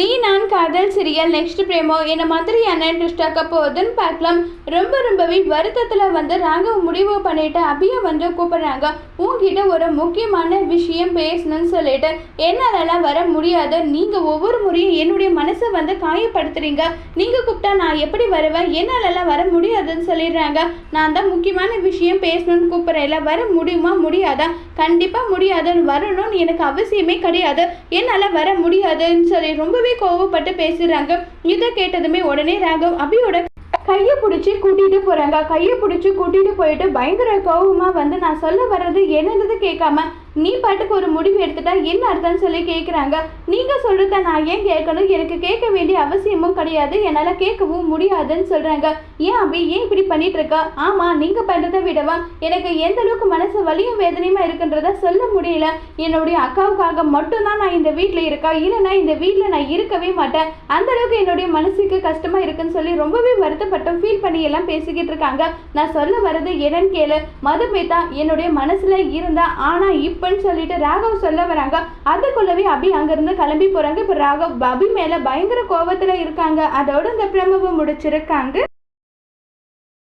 நீ நான் காதல் சீரியல் நெக்ஸ்ட் பிரேமோ என்ன மாதிரியான ட்விஸ்டாக்க போகுதுன்னு பார்க்கலாம். ரொம்ப ரொம்பவே வருத்தத்தில் வந்து ராகவ் முடிவு பண்ணிட்டு அபியை வந்து கூப்பிடுறாங்க. உங்ககிட்ட ஒரு முக்கியமான விஷயம் பேசணும்னு சொல்லிட்டு. என்னாலலாம் வர முடியாது. நீங்கள் ஒவ்வொரு முறையும் என்னுடைய மனசை வந்து காயப்படுத்துறீங்க. நீங்கள் கூப்பிட்டா நான் எப்படி வருவேன்? என்னாலலாம் வர முடியாதுன்னு சொல்லிடுறாங்க. நான் தான் முக்கியமான விஷயம் பேசணும்னு இல்லை வர முடியுமா? முடியாதா? கண்டிப்பாக முடியாதுன்னு வரணும்னு எனக்கு அவசியமே கிடையாது. என்னால் வர முடியாதுன்னு சொல்லி ரொம்ப ரொம்பவே கோவப்பட்டு பேசுறாங்க. இதை கேட்டதுமே உடனே ராகவ் அபியோட கையை பிடிச்சி கூட்டிகிட்டு போகிறாங்க கையை பிடிச்சி கூட்டிகிட்டு போயிட்டு பயங்கர கோவமாக வந்து நான் சொல்ல வர்றது என்னது கேட்காம நீ பாட்டுக்கு ஒரு முடிவு எடுத்துட்டா என்ன அர்த்தம்னு சொல்லி கேட்குறாங்க நீங்கள் சொல்கிறத நான் ஏன் கேட்கணும்? எனக்கு கேட்க வேண்டிய அவசியமும் கிடையாது. என்னால் கேட்கவும் முடியாதுன்னு சொல்கிறாங்க ஏன் அபி? ஏன் இப்படி பண்ணிகிட்ருக்கா இருக்க ஆமாம் நீங்கள் பண்ணுறதை விடவா. எனக்கு எந்த அளவுக்கு மனசு வலியும் வேதனையுமா இருக்குன்றத சொல்ல முடியல. என்னுடைய அக்காவுக்காக மட்டும்தான் நான் இந்த வீட்டில் இருக்கா? இல்லைன்னா இந்த வீட்டில் நான் இருக்கவே மாட்டேன். அந்த அளவுக்கு என்னுடைய மனசுக்கு கஷ்டமாக இருக்குன்னு சொல்லி ரொம்பவே வருத்தப்பட்டும் ஃபீல் பண்ணி எல்லாம் பேசிக்கிட்டு இருக்காங்க நான் சொல்ல வர்றது என்னன்னு கேளு. மதுமிதா என்னுடைய மனசுல இருந்தா இப்போ இப்பன்னு சொல்லிட்டு ராகவ் சொல்ல வராங்க. அதுக்குள்ளவே அபி அங்கிருந்து கிளம்பி போறாங்க. இப்போ ராகவ் அபி மேல பயங்கர கோபத்துல இருக்காங்க. அதோட இந்த பிரமவை முடிச்சிருக்காங்க.